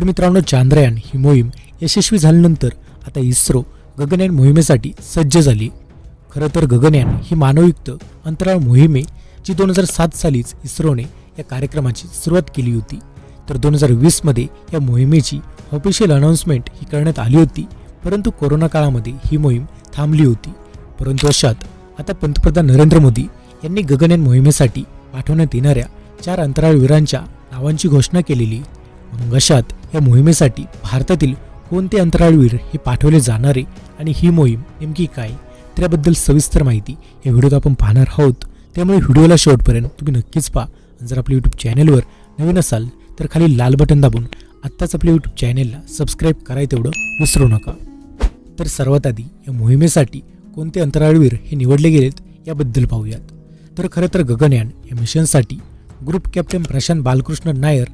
तर मित्रांनो चांद्रयान ही मोहीम यशस्वी झाल्यानंतर आता इस्रो गगनयान मोहिमेसाठी सज्ज झाली. खरं तर गगनयान ही मानवयुक्त अंतराळ मोहिमे जी दोन हजार सात सालीच इस्रोने या कार्यक्रमाची सुरुवात केली होती. तर दोन हजार वीसमध्ये या मोहिमेची ऑफिशियल अनाऊन्समेंट ही करण्यात आली होती परंतु कोरोना काळामध्ये ही मोहीम थांबली होती. परंतु अशात आता पंतप्रधान नरेंद्र मोदी यांनी गगनयान मोहिमेसाठी पाठवण्यात येणाऱ्या चार अंतराळवीरांच्या नावांची घोषणा केलेली. मग अशात या मोहिमेसाठी भारतातील कोणते अंतराळवीर हे पाठवले जाणारे आणि ही मोहीम नेमकी काय? त्याबद्दल सविस्तर माहिती या व्हिडिओत आपण पाहणार आहोत. त्यामुळे व्हिडिओला शेवटपर्यंत तुम्ही नक्कीच पहा. आणि जर आपल्या यूट्यूब चॅनलवर नवीन असाल तर खाली लाल बटन दाबून आत्ताच आपल्या यूट्यूब चॅनेलला सबस्क्राईब कराय तेवढं विसरू नका. तर सर्वात आधी या मोहिमेसाठी कोणते अंतराळवीर हे निवडले गेलेत याबद्दल पाहूयात. तर खरं तर गगनयान या मिशनसाठी group captain Prashant Balakrishna Nair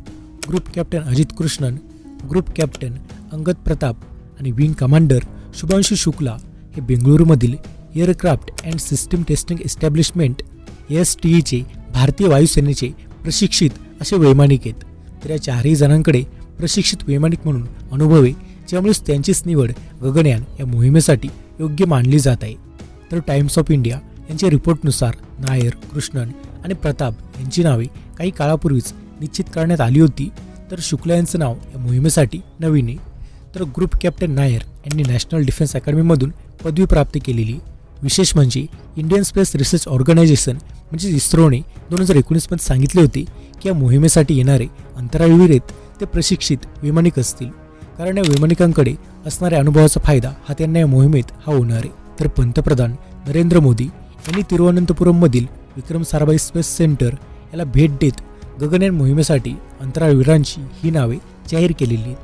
group captain Ajit Krishnan group captain Angad Pratap आणि विंग कमांडर शुभांशु शुक्ला हे बेंगळुरूमधील aircraft and system testing establishment S T ईचे भारतीय वायुसेनेचे प्रशिक्षित असे वैमानिक आहेत. तर या चारही जणांकडे प्रशिक्षित वैमानिक म्हणून अनुभव आहे ज्यामुळेच त्यांचीच निवड गगनयान या मोहिमेसाठी योग्य मानली जात आहे. तर टाइम्स ऑफ इंडिया यांच्या रिपोर्टनुसार नायर कृष्णन आणि प्रताप यांची नावे काही काळापूर्वीच निश्चित करण्यात आली होती. तर शुक्ला यांचं नाव या मोहिमेसाठी नवीन आहे. तर ग्रुप कॅप्टन नायर यांनी नॅशनल डिफेन्स अकॅडमीमधून पदवी प्राप्त केलेली. विशेष म्हणजे इंडियन स्पेस रिसर्च ऑर्गनायझेशन म्हणजे इस्रोने दोन हजार एकोणीसमध्ये सांगितले होते की या मोहिमेसाठी येणारे अंतराळवीरेत ते प्रशिक्षित वैमानिक असतील. कारण या वैमानिकांकडे असणाऱ्या अनुभवाचा फायदा हा त्यांना या मोहिमेत हा होणार आहे. तर पंतप्रधान नरेंद्र मोदी यांनी तिरुवनंतपुरममधील विक्रम साराभाई स्पेस सेंटर याला भेट देत गगनयान मोहिमेसाठी अंतराळवीरांची ही नावे जाहीर केलेली आहेत.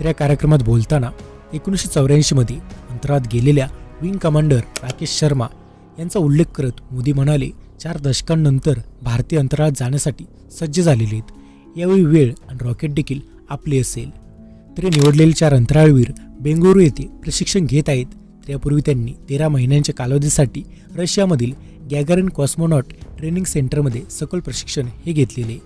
तर या कार्यक्रमात बोलताना एकोणीसशे चौऱ्याऐंशीमध्ये अंतराळात गेलेल्या विंग कमांडर राकेश शर्मा यांचा उल्लेख करत मोदी म्हणाले चार दशकांनंतर भारतीय अंतराळात जाण्यासाठी सज्ज झालेले आहेत. यावेळी वेळ आणि रॉकेट देखील आपले असेल. तरी निवडलेले चार अंतराळवीर बेंगळुरू येथे प्रशिक्षण घेत आहेत. त्यापूर्वी त्यांनी तेरा महिन्यांच्या कालावधीसाठी रशियामधील गॅगारिन कॉस्मोनॉट ट्रेनिंग सेंटरमध्ये सखोल प्रशिक्षण हे घेतलेले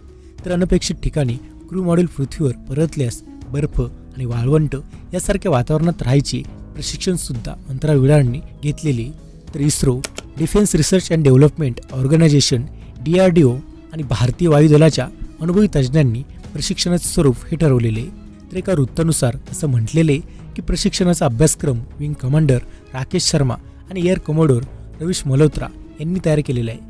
तर अनपेक्षित ठिकाणी क्रू मॉडेल पृथ्वीवर परतल्यास बर्फ आणि वाळवंट यासारख्या वातावरणात राहायचे प्रशिक्षणसुद्धा अंतराळवीरांनी घेतलेले. तर ISRO defence research and development organisation D R D O आणि भारतीय वायुदलाच्या अनुभवी तज्ज्ञांनी प्रशिक्षणाचे स्वरूप हे ठरवलेले. तर एका वृत्तानुसार असं म्हटलेले की प्रशिक्षणाचा अभ्यासक्रम विंग कमांडर राकेश शर्मा आणि एअर कमोडोर रवीश मल्होत्रा यांनी तयार केलेला आहे.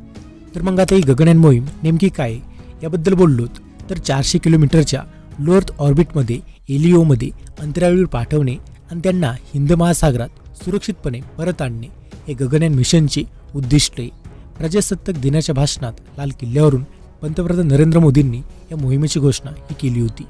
तर मग आता ही गगनयान मोहीम नेमकी काय याबद्दल बोललोत तर चारशे किलोमीटरच्या लोअर्थ ऑर्बिटमध्ये एलिओमध्ये अंतराळवीर पाठवणे आणि त्यांना हिंद महासागरात सुरक्षितपणे परत आणणे हे गगनयान मिशनचे उद्दिष्ट आहे. प्रजासत्ताक दिनाच्या भाषणात लाल किल्ल्यावरून पंतप्रधान नरेंद्र मोदींनी या मोहिमेची घोषणा ही केली होती.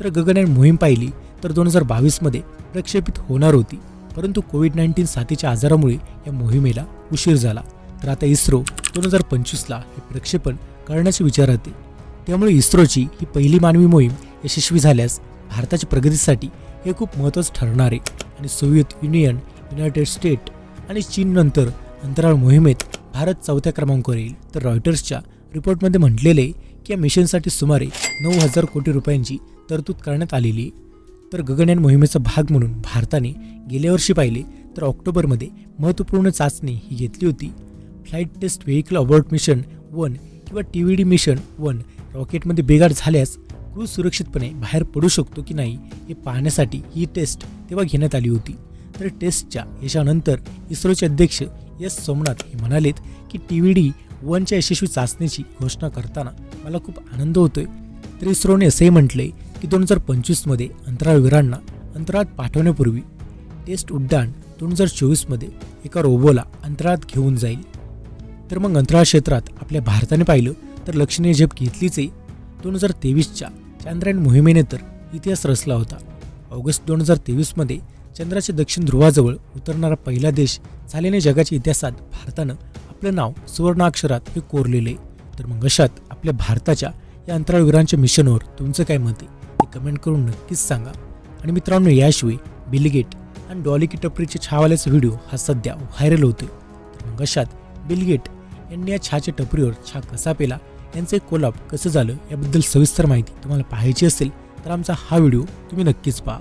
तर गगनयान मोहीम पाहिली तर दोन हजार बावीसमध्ये प्रक्षेपित होणार होती परंतु कोविड नाईन्टीन साथीच्या आजारामुळे या मोहिमेला उशीर झाला. तर आता इस्रो दोन हजार पंचवीसला हे प्रक्षेपण करण्याचे विचारात आहे. त्यामुळे इस्रोची ही पहिली मानवी मोहीम यशस्वी झाल्यास भारताच्या प्रगतीसाठी हे खूप महत्त्वाचं ठरणार आहे. आणि सोव्हिएत युनियन युनायटेड स्टेट आणि चीननंतर अंतराळ मोहिमेत भारत चौथ्या क्रमांकावर येईल. तर रॉयटर्सच्या रिपोर्टमध्ये म्हटलेले आहे की या मिशनसाठी सुमारे नऊ हजार कोटी रुपयांची तरतूद करण्यात आलेली आहे. तर गगनयान मोहिमेचा भाग म्हणून भारताने गेल्या वर्षी पाहिले तर ऑक्टोबरमध्ये महत्त्वपूर्ण चाचणी ही घेतली होती. Flight test vehicle abort mission one किंवा T V D mission one रॉकेटमध्ये बिघाड झाल्यास क्रू सुरक्षितपणे बाहेर पडू शकतो की नाही हे पाहण्यासाठी ही टेस्ट तेव्हा घेण्यात आली होती. तर टेस्टच्या यशानंतर इस्रोचे अध्यक्ष एस सोमनाथ हे म्हणालेत की टी व्ही डी वनच्या यशस्वी चाचणीची घोषणा करताना मला खूप आनंद होतोय. तर इस्रोने असंही म्हटलंय की दोन हजार पंचवीसमध्ये अंतराळवीरांना अंतराळात पाठवण्यापूर्वी टेस्ट उड्डाण दोन हजार चोवीसमध्ये एका रोबोला अंतराळात घेऊन जाईल. तर मग अंतराळ क्षेत्रात आपल्या भारताने पाहिलं तर लक्षणीय झेप घेतलीच आहे दोन हजार तेवीसच्या चांद्रयान मोहिमेने तर इतिहास रचला होता. ऑगस्ट दोन हजार तेवीसमध्ये चंद्राच्या दक्षिण ध्रुवाजवळ उतरणारा पहिला देश झाल्याने जगाच्या इतिहासात भारतानं आपलं नाव सुवर्णाक्षरात हे कोरलेलं. आहे तर मग अशात आपल्या भारताच्या या अंतराळवीरांच्या मिशनवर तुमचं काय मत आहे? ते कमेंट करून नक्कीच सांगा. आणि मित्रांनो याशिवाय बिलगेट आणि डॉलिकी टपरीचे छावाल्याचा व्हिडिओ हा सध्या व्हायरल होतोय. तर मग अशात बिलगेट यांनी या छाच्या टपरीवर छा कसा पेला? यांचं एक कोलाप कसं झालं? याबद्दल सविस्तर माहिती तुम्हाला पाहायची असेल तर आमचा हा व्हिडिओ तुम्ही नक्कीच पहा.